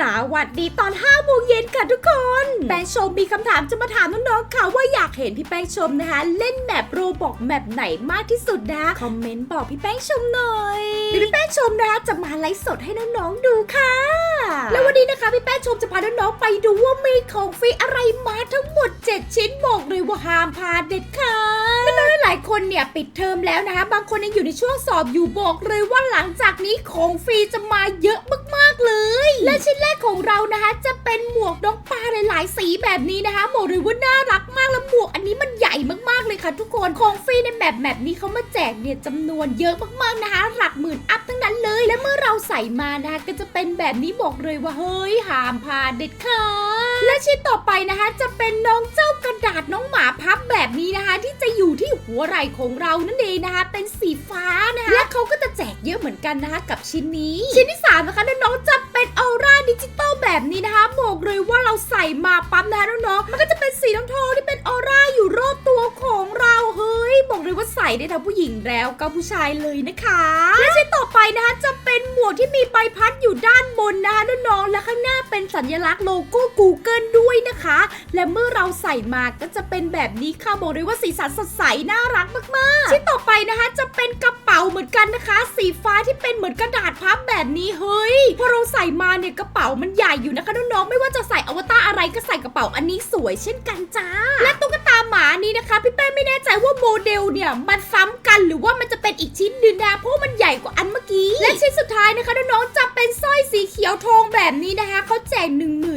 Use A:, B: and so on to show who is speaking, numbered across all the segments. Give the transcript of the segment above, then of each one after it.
A: สวัสดีตอน5โมงเย็นค่ะทุกคน แป้งชมมีคำถามจะมาถามน้องๆค่ะว่าอยากเห็นพี่แป้งชมนะคะ เล่นแมปโรบอกแมปไหนมากที่สุดนะคอมเมนต์บอกพี่แป้งชมหน่อยเดี๋ยวพี่แป้งชมนะคะจะมาไลฟ์สดให้น้องๆดูค่ะ แล้ววันนี้นะคะพี่แป้งชมจะพาน้องๆไปดูว่ามีของฟรีอะไรมาทั้งหมด 7 ชิ้นบอกเลยว่าห้ามพลาดเด็ดขาดายคนเนี่ยปิดเทอมแล้วนะคะ บางคนยังอยู่ในช่วงสอบอยู่บอกเลยว่าหลังจากนี้ของฟรีจะมาเยอะมากๆเลย และชิ้นแรกของเรานะคะ จะเป็นหมวกน้องปลาหลายๆสีแบบนี้นะคะบอกเลยว่าน่ารักมากแล้วหมวกอันนี้มันใหญ่มากๆเลยค่ะ ทุกคนของฟรีในแบบแบบนี้เขามาแจกเนี่ยจำนวนเยอะมากๆนะคะ หลักหมื่นอัพทั้งนั้นเลย และเมื่อเราใส่มานะคะก็จะเป็นแบบนี้บอกเลยว่าเฮ้ยหามพลาดเด็ดขาด ชิ้นต่อไปนะคะ จะเป็นน้องเจ้ากระดาษน้องหมาพับแบบนี้นะคะ ที่จะอยู่ที่หัวไหล่ของเรานั่นเองนะคะ เป็นสีฟ้านะคะและเขาก็จะแจกเยอะเหมือนกันนะคะกับชิ้นนี้ ชิ้นที่สามนะคะน้องๆจะเป็นออร่าดิจิตอลแบบนี้นะคะบอกเลยว่าเราใส่มาปั๊บนะคะน้องๆมันก็จะเป็นสีน้ำทองที่เป็นออร่าอยู่รอบตัวของเราเฮ้ยบอกเลยว่าใส่ได้ทั้งผู้หญิงแล้วก็ผู้ชายเลยนะคะและชิ้นต่อไปนะคะจะเป็นหมวกที่มีใบพัดอยู่ด้านบนนะคะน้องๆและข้างหน้าเป็นสัญลักษณ์โลโก้ Google และเมื่อเราใส่มาก็จะเป็นแบบนี้ค่ะบอกเลยว่าสีสันสดใสน่ารักมากๆชิ้นต่อไปนะคะจะเป็นกระเป๋าเหมือนกันนะคะ สีฟ้าที่เป็นเหมือนกระดาษพับแบบนี้เฮ้ยพอเราใส่มาเนี่ยกระเป๋ามันใหญ่อยู่นะคะน้องๆไม่ว่าจะใส่อวตารอะไรก็ใส่กระเป๋าอันนี้สวยเช่นกันจ้า และตุ๊กตาหมานี้นะคะพี่แป้งไม่แน่ใจว่าโมเดลเนี่ยมันซ้ำกันหรือว่ามันจะเป็นอีกชิ้นหนึ่งนะเพราะมันใหญ่กว่าอันเมื่อกี้และชิ้นสุดท้ายนะคะน้องๆจะ สีเขียวทองแบบนี้นะคะเขาแจก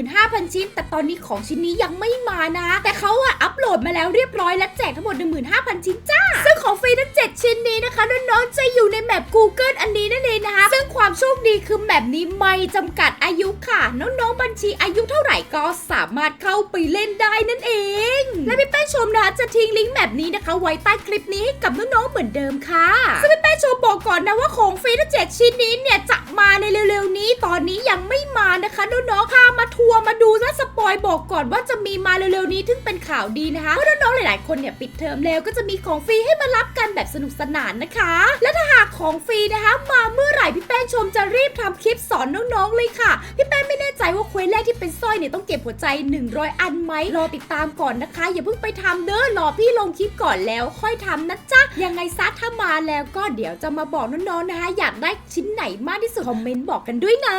A: 15,000 ชิ้น แต่ตอนนี้ของชิ้นนี้ยังไม่มานะแต่เขาอะอัปโหลดมาแล้วเรียบร้อยและแจกทั้งหมด 15,000 ชิ้นจ้า ซึ่งของฟรีทั้ง 7 ชิ้นนี้นะคะน้องๆจะอยู่ในแมป Google อันนี้นั่นเองนะคะซึ่งความโชคดีคือแมปนี้ไม่จำกัดอายุค่ะ น้องๆบัญชีอายุเท่าไหร่ก็สามารถเข้าไปเล่นได้นั่นเอง และพี่แป้งชมนะคะจะทิ้งลิงก์แบบนี้นะคะ ไว้ใต้คลิปนี้ให้กับน้องๆเหมือนเดิมค่ะซึ่งพี่แป้งชมบอกก่อนนะว่าของฟรีทั้งเจ็ดชิ้นนี้เนี่ยจะมาในเร็วๆนี้ ตอนนี้ยังไม่มานะคะน้องๆค่ะ ทัวร์มาดูและสปอยบอกก่อนว่าจะมีมาเร็วๆนี้ถึงเป็นข่าวดีนะคะเพราะน้องๆหลายๆคนเนี่ยปิดเทอมแล้วก็จะมีของฟรีให้มารับกันแบบสนุกสนานนะคะ และถ้าหากของฟรีนะคะ มาเมื่อไหร่พี่แป้งชมจะรีบทำคลิปสอนน้องๆเลยค่ะพี่แป้งไม่แน่ใจว่าควสแรกที่เป็นสร้อยเนี่ยต้องเก็บหัวใจ 100 อันไหมรอติดตามก่อนนะคะ อย่าเพิ่งไปทำเด้อรอพี่ลงคลิปก่อนแล้วค่อยทำนะจ๊ะยังไงซะถ้ามาแล้วก็เดี๋ยวจะมาบอกน้องๆนะคะ อยากได้ชิ้นไหนมากที่สุดคอมเมนต์บอกกันด้วยนะ